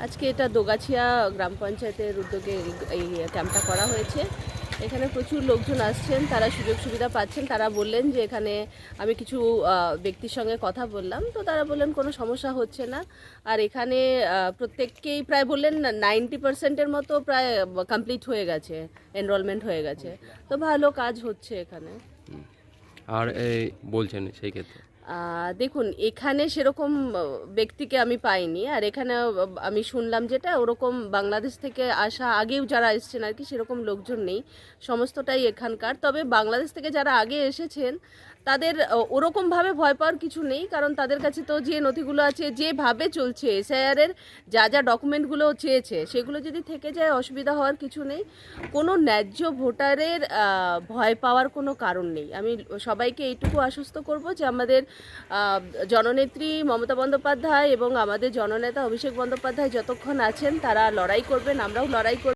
আজকে এটা দোগাছিয়া গ্রাম পঞ্চায়েতের উদ্যোগে এই- ক্যাম্পটা করা হয়েছে। এখানে প্রচুর লোকজন আসছেন, তারা সুযোগ সুবিধা পাচ্ছেন। তারা বললেন যে এখানে আমি কিছু ব্যক্তির সঙ্গে কথা বললাম। তো তারা বললেন কোনো সমস্যা হচ্ছে না। আর এখানে প্রত্যেককেই প্রায় বললেন নাইনটি পার্সেন্টের মতো প্রায় কমপ্লিট হয়ে গেছে, এনরোলমেন্ট হয়ে গেছে। তো ভালো কাজ হচ্ছে এখানে। আর বলছেন সেই ক্ষেত্রে? দেখুন, এখানে সেরকম ব্যক্তিকে আমি পাইনি। আর এখানে আমি শুনলাম যেটা, ওরকম বাংলাদেশ থেকে আসা আগেও যারা এসেছেন আর কি, সেরকম লোকজন নেই। সমস্তটাই এখানকার। তবে বাংলাদেশ থেকে যারা আগে এসেছেন, তাদের ওরকমভাবে ভয় পাওয়ার কিছু নেই। কারণ তাদের কাছে তো যে নথিগুলো আছে, যেভাবে চলছে এসআইআরের যা যা ডকুমেন্টগুলো চেয়েছে, সেগুলো যদি থেকে যায়, অসুবিধা হওয়ার কিছু নেই। কোনো ন্যায্য ভোটারের ভয় পাওয়ার কোনো কারণ নেই। আমি সবাইকে এইটুকু আশ্বস্ত করব যে আমাদের জননেত্রী মমতা বন্দ্যোপাধ্যায় এবং আমাদের জননেতা অভিষেক বন্দ্যোপাধ্যায় যতক্ষণ আছেন, তারা লড়াই করবেন, আমরাও লড়াই করব।